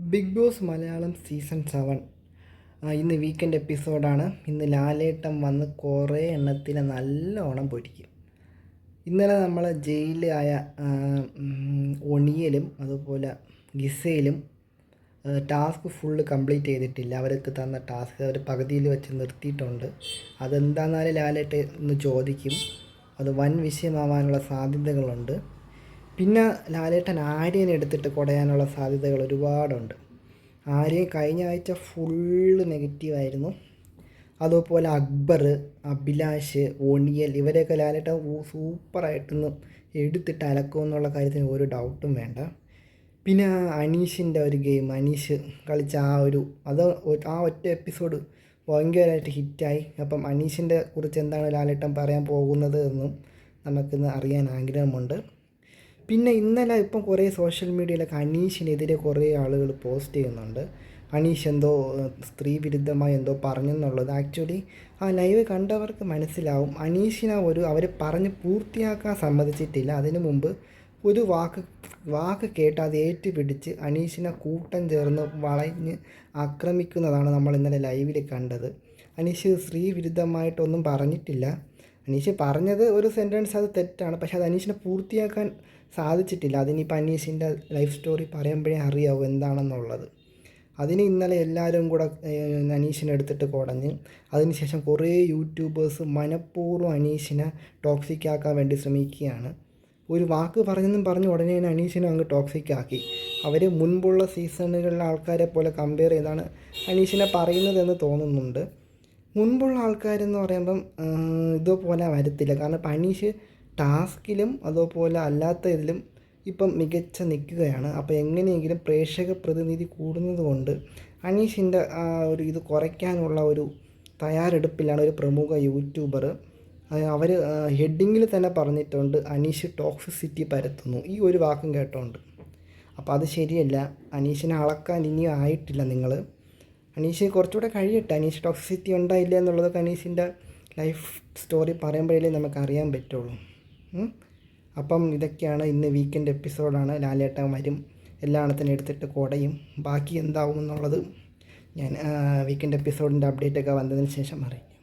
Big Boss Malayalam season seven. ഇന്ന് weekend എപ്പിസോഡാണ് ഇന്ന് ലാലേട്ടം വന്ന് കുറേ എണ്ണത്തിനെ നല്ലോണം പൊരിക്കും. ഇന്നലെ നമ്മൾ ജയിലായ ഒണിയലും അതുപോലെ ഗിസയിലും ടാസ്ക് ഫുള്ള് കംപ്ലീറ്റ് ചെയ്തിട്ടില്ല. അവർക്ക് തന്ന ടാസ്ക് അവർ പകുതിയിൽ വെച്ച് നിർത്തിയിട്ടുണ്ട്. അതെന്താണെന്നാലും ലാലേട്ട് ഇന്ന് ചോദിക്കും. അത് വൻ വിഷയമാവാനുള്ള സാധ്യതകളുണ്ട്. പിന്നെ ലാലേട്ടൻ ആര്യനെ എടുത്തിട്ട് കുടയാനുള്ള സാധ്യതകൾ ഒരുപാടുണ്ട്. ആര്യൻ കഴിഞ്ഞ ആഴ്ച ഫുള്ള് നെഗറ്റീവായിരുന്നു അതുപോലെ അക്ബർ അഭിലാഷ് ഒണിയൽ ഇവരെയൊക്കെ ലാലേട്ടൻ സൂപ്പറായിട്ടൊന്ന് എടുത്തിട്ട് അലക്കും എന്നുള്ള കാര്യത്തിന് ഒരു ഡൗട്ടും വേണ്ട. പിന്നെ അനീഷിന്റെ ഒരു ഗെയിം അനീഷ് കളിച്ച ആ ഒരു അത് ആ ഒറ്റ എപ്പിസോഡ് ഭയങ്കരമായിട്ട് ഹിറ്റായി അപ്പം അനീഷിന്റെ കുറിച്ച് എന്താണ് ലാലേട്ടൻ പറയാൻ പോകുന്നത് എന്നും നമുക്കിന്ന് അറിയാൻ ആഗ്രഹമുണ്ട്. പിന്നെ ഇന്നലെ ഇപ്പം കുറേ സോഷ്യൽ മീഡിയയിലൊക്കെ അനീഷിനെതിരെ കുറേ ആളുകൾ പോസ്റ്റ് ചെയ്യുന്നുണ്ട്. അനീഷ് എന്തോ സ്ത്രീ വിരുദ്ധമായി എന്തോ പറഞ്ഞെന്നുള്ളത് ആക്ച്വലി ആ ലൈവ് കണ്ടവർക്ക് മനസ്സിലാവും. അനീഷിനെ ഒരു അവർ പറഞ്ഞ് പൂർത്തിയാക്കാൻ സമ്മതിച്ചിട്ടില്ല. അതിനു മുമ്പ് ഒരു വാക്ക് വാക്ക് കേട്ട് അത് ഏറ്റുപിടിച്ച് അനീഷിനെ കൂട്ടം ചേർന്ന് വളഞ്ഞ് ആക്രമിക്കുന്നതാണ് നമ്മൾ ഇന്നലെ ലൈവിൽ കണ്ടത്. അനീഷ് സ്ത്രീ വിരുദ്ധമായിട്ടൊന്നും പറഞ്ഞിട്ടില്ല. അനീഷ് പറഞ്ഞത് ഒരു സെന്റൻസ് അത് തെറ്റാണ്. പക്ഷെ അത് അനീഷിനെ പൂർത്തിയാക്കാൻ സാധിച്ചിട്ടില്ല. അതിനിപ്പോൾ അനീഷിന്റെ ലൈഫ് സ്റ്റോറി പറയുമ്പോഴേ അറിയാവൂ എന്താണെന്നുള്ളത്. അതിന് ഇന്നലെ എല്ലാവരും കൂടെ അനീഷിനെ എടുത്തിട്ട് കുടഞ്ഞ് അതിനുശേഷം കുറേ യൂട്യൂബേഴ്സ് മനഃപൂർവം അനീഷിനെ ടോക്സിക് ആക്കാൻ വേണ്ടി ശ്രമിക്കുകയാണ്. ഒരു വാക്ക് പറഞ്ഞെന്നും പറഞ്ഞ് ഉടനെ തന്നെ അനീഷിനെ അങ്ങ് ടോക്സിക് ആക്കി. അവർ മുൻപുള്ള സീസണുകളിലെ ആൾക്കാരെ പോലെ കമ്പയർ ചെയ്താണ് അനീഷിനെ പറയുന്നതെന്ന് തോന്നുന്നുണ്ട്. മുൻപുള്ള ആൾക്കാരെന്ന് പറയുമ്പം ഇതുപോലെ വരത്തില്ല. കാരണം പണീഷ് ടാസ്കിലും അതുപോലെ അല്ലാത്ത ഇതിലും ഇപ്പം മികച്ച നിൽക്കുകയാണ്. അപ്പോൾ എങ്ങനെയെങ്കിലും പ്രേക്ഷക പ്രതിനിധി കൂടുന്നത് കൊണ്ട് അനീഷിന്റെ ആ ഒരു ഇത് കുറയ്ക്കാനുള്ള ഒരു തയ്യാറെടുപ്പിലാണ് ഒരു പ്രമുഖ യൂട്യൂബർ. അവർ ഹെഡിങ്ങിൽ തന്നെ പറഞ്ഞിട്ടുണ്ട് അനീഷ് ടോക്സിസിറ്റി പരത്തുന്നു. ഈ ഒരു വാക്കും കേട്ടോണ്ട്. അപ്പോൾ അത് ശരിയല്ല. അനീഷിനെ അളക്കാൻ ഇനിയും ആയിട്ടില്ല നിങ്ങൾ അനീഷ് കുറച്ചുകൂടെ കഴിയട്ടെ. അനീഷ് ടോക്സിസിറ്റി ഉണ്ടായില്ല എന്നുള്ളതൊക്കെ അനീഷിന്റെ ലൈഫ് സ്റ്റോറി പറയുമ്പോഴേ നമുക്ക് അറിയാൻ പറ്റുള്ളൂ. അപ്പം ഇതൊക്കെയാണ് ഇന്ന് വീക്കെൻഡ് എപ്പിസോഡാണ് ലാലേട്ടൻ വരും. എല്ലാണത്തിനും എടുത്തിട്ട് കുടയും. ബാക്കി എന്താവും എന്നുള്ളത് ഞാൻ വീക്കെൻഡ് എപ്പിസോഡിന്റെ അപ്ഡേറ്റൊക്കെ വന്നതിന് ശേഷം അറിയിക്കും